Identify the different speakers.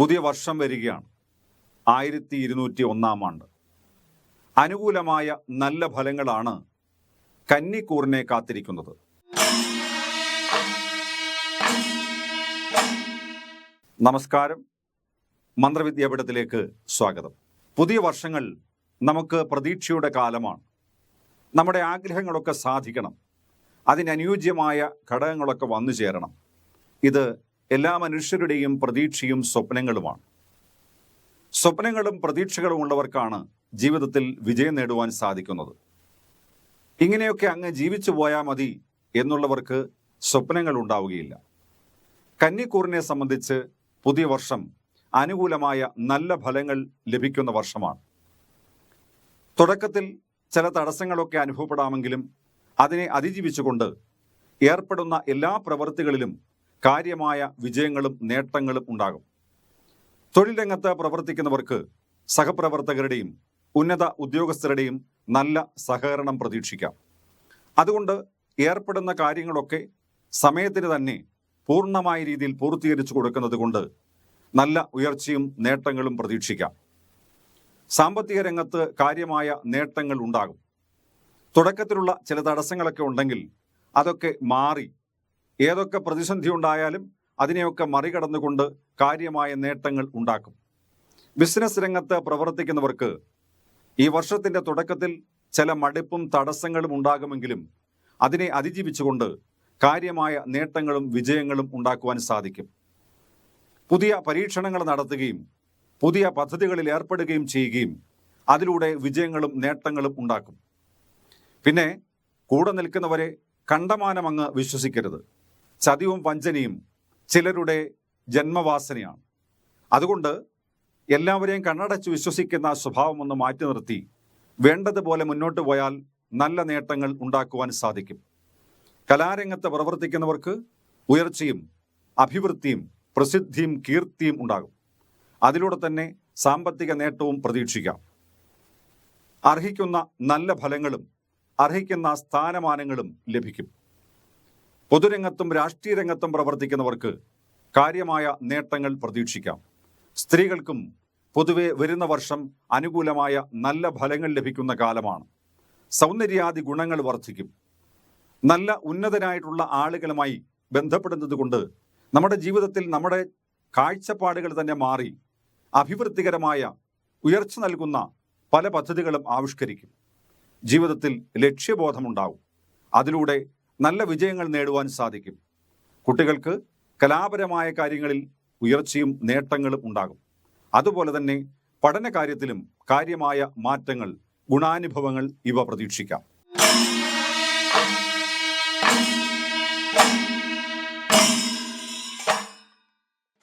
Speaker 1: പുതിയ വർഷം വരികയാണ്. ആയിരത്തി ഇരുന്നൂറ്റി ഒന്നാം ആണ്ട്. അനുകൂലമായ നല്ല ഫലങ്ങളാണ് കന്നിക്കൂറിനെ കാത്തിരിക്കുന്നത്. നമസ്കാരം. മന്ത്രവിദ്യാപീഠത്തിലേക്ക് സ്വാഗതം. പുതിയ വർഷങ്ങൾ നമുക്ക് പ്രതീക്ഷയുടെ കാലമാണ്. നമ്മുടെ ആഗ്രഹങ്ങളൊക്കെ സാധിക്കണം. അതിനനുയോജ്യമായ ഘടകങ്ങളൊക്കെ വന്നു ചേരണം ഇത് എല്ലാ മനുഷ്യരുടെയും പ്രതീക്ഷയും സ്വപ്നങ്ങളുമാണ്. സ്വപ്നങ്ങളും പ്രതീക്ഷകളും ഉള്ളവർക്കാണ് ജീവിതത്തിൽ വിജയം നേടുവാൻ സാധിക്കുന്നത്. ഇങ്ങനെയൊക്കെ അങ്ങ് ജീവിച്ചു പോയാൽ മതി എന്നുള്ളവർക്ക് സ്വപ്നങ്ങൾ ഉണ്ടാവുകയില്ല. കന്നിക്കൂറിനെ സംബന്ധിച്ച് പുതിയ വർഷം അനുകൂലമായ നല്ല ഫലങ്ങൾ ലഭിക്കുന്ന വർഷമാണ്. തുടക്കത്തിൽ ചില തടസ്സങ്ങളൊക്കെ അനുഭവപ്പെടാമെങ്കിലും അതിനെ അതിജീവിച്ചുകൊണ്ട് ഏർപ്പെടുന്ന എല്ലാ പ്രവൃത്തികളിലും കാര്യമായ വിജയങ്ങളും നേട്ടങ്ങളും ഉണ്ടാകും. തൊഴിൽ രംഗത്ത് പ്രവർത്തിക്കുന്നവർക്ക് സഹപ്രവർത്തകരുടെയും ഉന്നത ഉദ്യോഗസ്ഥരുടെയും നല്ല സഹകരണം പ്രതീക്ഷിക്കാം. അതുകൊണ്ട് ഏർപ്പെടുന്ന കാര്യങ്ങളൊക്കെ സമയത്തിന് തന്നെ പൂർണമായ രീതിയിൽ പൂർത്തീകരിച്ചു കൊടുക്കുന്നത് കൊണ്ട് നല്ല ഉയർച്ചയും നേട്ടങ്ങളും പ്രതീക്ഷിക്കാം. സാമ്പത്തിക രംഗത്ത് കാര്യമായ നേട്ടങ്ങൾ ഉണ്ടാകും. തുടക്കത്തിലുള്ള ചില തടസ്സങ്ങളൊക്കെ ഉണ്ടെങ്കിൽ അതൊക്കെ മാറി ഏതൊക്കെ പ്രതിസന്ധി ഉണ്ടായാലും അതിനെയൊക്കെ മറികടന്നുകൊണ്ട് കാര്യമായ നേട്ടങ്ങൾ ഉണ്ടാക്കും. ബിസിനസ് രംഗത്ത് പ്രവർത്തിക്കുന്നവർക്ക് ഈ വർഷത്തിന്റെ തുടക്കത്തിൽ ചില മടുപ്പും തടസ്സങ്ങളും ഉണ്ടാകുമെങ്കിലും അതിനെ അതിജീവിച്ചുകൊണ്ട് കാര്യമായ നേട്ടങ്ങളും വിജയങ്ങളും ഉണ്ടാക്കുവാൻ സാധിക്കും. പുതിയ പരീക്ഷണങ്ങൾ നടത്തുകയും പുതിയ പദ്ധതികളിൽ ഏർപ്പെടുകയും ചെയ്യുകയും അതിലൂടെ വിജയങ്ങളും നേട്ടങ്ങളും ഉണ്ടാക്കും. പിന്നെ കൂടെ നിൽക്കുന്നവരെ കണ്ടമാനം അങ്ങ് വിശ്വസിക്കരുത്. ചതിവും വഞ്ചനയും ചിലരുടെ ജന്മവാസനയാണ്. അതുകൊണ്ട് എല്ലാവരെയും കണ്ണടച്ച് വിശ്വസിക്കുന്ന സ്വഭാവം ഒന്ന് മാറ്റി നിർത്തി വേണ്ടതുപോലെ മുന്നോട്ട് പോയാൽ നല്ല നേട്ടങ്ങൾ ഉണ്ടാക്കുവാൻ സാധിക്കും. കലാരംഗത്ത് പ്രവർത്തിക്കുന്നവർക്ക് ഉയർച്ചയും അഭിവൃദ്ധിയും പ്രസിദ്ധിയും കീർത്തിയും ഉണ്ടാകും. അതിലൂടെ തന്നെ സാമ്പത്തിക നേട്ടവും പ്രതീക്ഷിക്കാം. അർഹിക്കുന്ന നല്ല ഫലങ്ങളും അർഹിക്കുന്ന സ്ഥാനമാനങ്ങളും ലഭിക്കും. പൊതുരംഗത്തും രാഷ്ട്രീയ രംഗത്തും പ്രവർത്തിക്കുന്നവർക്ക് കാര്യമായ നേട്ടങ്ങൾ പ്രതീക്ഷിക്കാം. സ്ത്രീകൾക്കും പൊതുവെ വരുന്ന വർഷം അനുകൂലമായ നല്ല ഫലങ്ങൾ ലഭിക്കുന്ന കാലമാണ്. സൗന്ദര്യാദി ഗുണങ്ങൾ വർദ്ധിക്കും. നല്ല ഉന്നതരായിട്ടുള്ള ആളുകളുമായി ബന്ധപ്പെടുന്നത് കൊണ്ട് നമ്മുടെ ജീവിതത്തിൽ നമ്മുടെ കാഴ്ചപ്പാടുകൾ തന്നെ മാറി അഭിവൃദ്ധികരമായ ഉയർച്ച നൽകുന്ന പല പദ്ധതികളും ആവിഷ്കരിക്കും. ജീവിതത്തിൽ ലക്ഷ്യബോധമുണ്ടാവും. അതിലൂടെ നല്ല വിജയങ്ങൾ നേടുവാൻ സാധിക്കും. കുട്ടികൾക്ക് കലാപരമായ കാര്യങ്ങളിൽ ഉയർച്ചയും നേട്ടങ്ങളും ഉണ്ടാകും. അതുപോലെ തന്നെ പഠന കാര്യത്തിലും കാര്യമായ മാറ്റങ്ങൾ ഗുണാനുഭവങ്ങൾ ഇവ പ്രതീക്ഷിക്കാം.